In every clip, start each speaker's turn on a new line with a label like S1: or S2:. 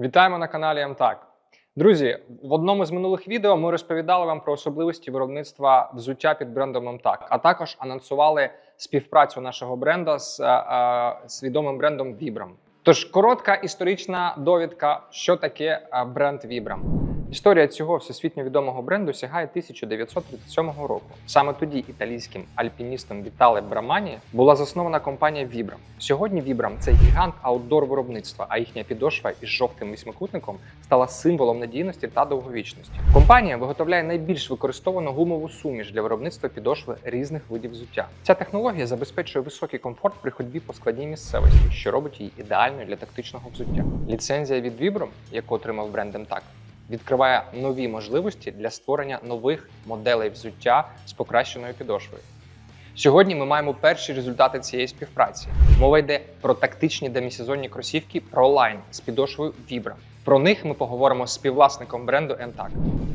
S1: Вітаємо на каналі МТАК. Друзі, в одному з минулих відео ми розповідали вам про особливості виробництва взуття під брендом МТАК, а також анонсували співпрацю нашого бренда з, е, е, відомим брендом Vibram. Тож коротка історична довідка, що таке е, бренд Vibram. Історія цього всесвітньо відомого бренду сягає 1937 року. Саме тоді італійським альпіністом Вітале Брамані була заснована компанія Vibram. Сьогодні Vibram – це гігант аутдор виробництва, а їхня підошва із жовтим вісьмикутником стала символом надійності та довговічності. Компанія виготовляє найбільш використовану гумову суміш для виробництва підошви різних видів взуття. Ця технологія забезпечує високий комфорт при ходьбі по складній місцевості, що робить її ідеальною для тактичного взуття. Ліцензія від Vibram, яку отримав бренд MTAC, відкриває нові можливості для створення нових моделей взуття з покращеною підошвою. Сьогодні ми маємо перші результати цієї співпраці. Мова йде про тактичні демісезонні кросівки ProLine з підошвою Vibram. Про них ми поговоримо з співвласником бренду MTAC.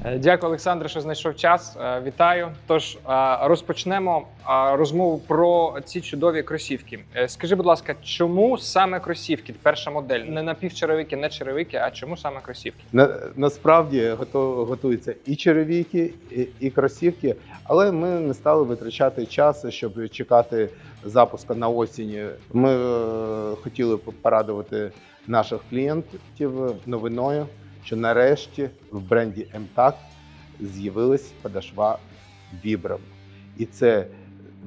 S1: Е, Дякую, Олександре, що знайшов час. Е, Вітаю. Тож е, розпочнемо розмову про ці чудові кросівки. Скажи, будь ласка, чому саме кросівки? Перша модель не напівчеревики, не черевики, а чому саме кросівки?
S2: На, насправді гото- готуються і черевіки, і, і кросівки, але ми не стали витрачати час, щоб чекати запуску на осінь. Ми е, хотіли порадувати наших клієнтів новиною, що нарешті в бренді МТАК з'явилась подошва Vibram. І це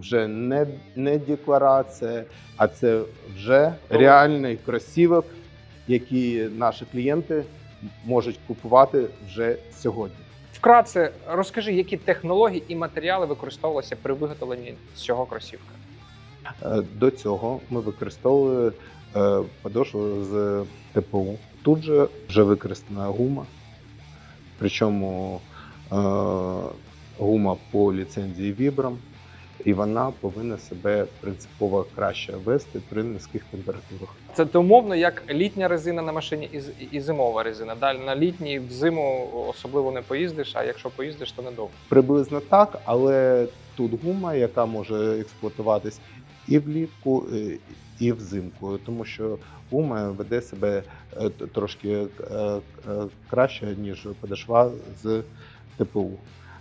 S2: вже не, не декларація, а це вже реальний кросівок, які наші клієнти можуть купувати вже сьогодні.
S1: Вкратце розкажи, які технології і матеріали використовувалися при виготовленні цього кросівка.
S2: Е, До цього ми використовували е, подошву з ТПУ. Тут же вже використана гума, причому е, гума по ліцензії Vibram, і вона повинна себе принципово краще вести при низьких температурах.
S1: Це то умовно як літня резина на машині і зимова резина. Далі на літній в зиму особливо не поїздиш, а якщо поїздиш, то недовго.
S2: Приблизно так, але тут гума, яка може експлуатуватись і влітку, е, і взимку, тому що гума веде себе е, трошки е, краще, ніж подошва з ТПУ.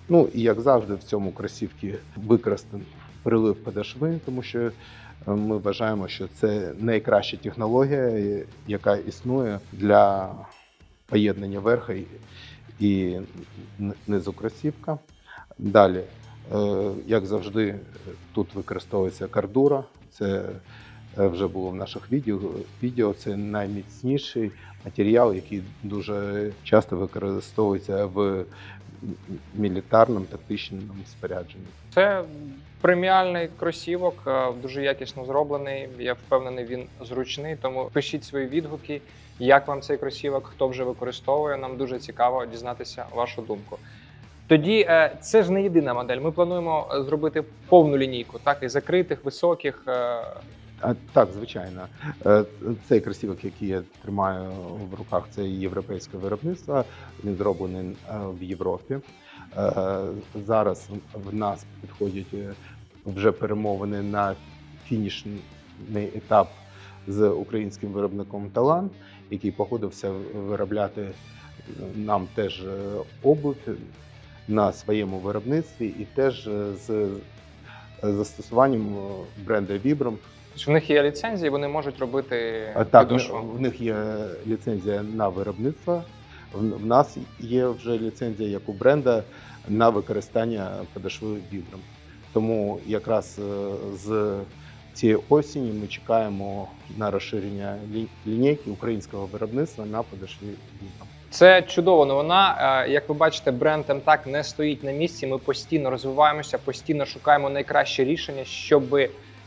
S2: Ну і як завжди, в цьому кросівці використаний прилив подошви, тому що ми вважаємо, що це найкраща технологія, яка існує для поєднання верха і- низу кросівка. Далі, як завжди, е, тут використовується кардура. Це е, вже було в наших відео. Відео це найміцніший матеріал, який дуже часто використовується в мілітарному тактичному спорядженні.
S1: Це преміальний кросівок, е, дуже якісно зроблений. Я впевнений, він зручний. Тому пишіть свої відгуки, як вам цей кросівок, хто вже використовує. Нам дуже цікаво дізнатися вашу думку. Тоді е, це ж не єдина модель. Ми плануємо е, зробити повну лінійку, так і закритих, високих. е,
S2: А, так, звичайно. Цей кросівок, який я тримаю в руках, це європейське виробництво. Він зроблений в Європі. Зараз в нас підходять вже перемовини на фінішний етап з українським виробником Талан, який погодився виробляти нам теж обувь на своєму виробництві і теж е, з застосуванням е, бренду Vibram
S1: Тобто в них є ліцензії, вони можуть робити
S2: Так,
S1: підошву.
S2: в них є ліцензія на виробництво. В нас є вже ліцензія як у бренда на використання подошви Vibram. Тому якраз е, з цієї осені ми чекаємо на розширення лінійки українського виробництва на подошві Vibram.
S1: Це чудова новина. Е, Як ви бачите, бренд МТАК не стоїть на місці. Ми постійно розвиваємося, постійно шукаємо найкраще рішення, щоб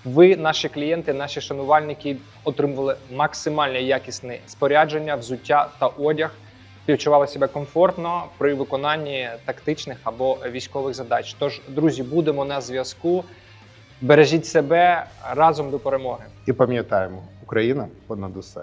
S1: ви, наші клієнти, наші шанувальники, отримували максимально якісне спорядження, взуття та одяг, відчували себе комфортно при виконанні тактичних або військових задач. Тож, друзі, будемо на зв'язку. Бережіть себе разом до перемоги.
S2: І пам'ятаємо, Україна понад усе.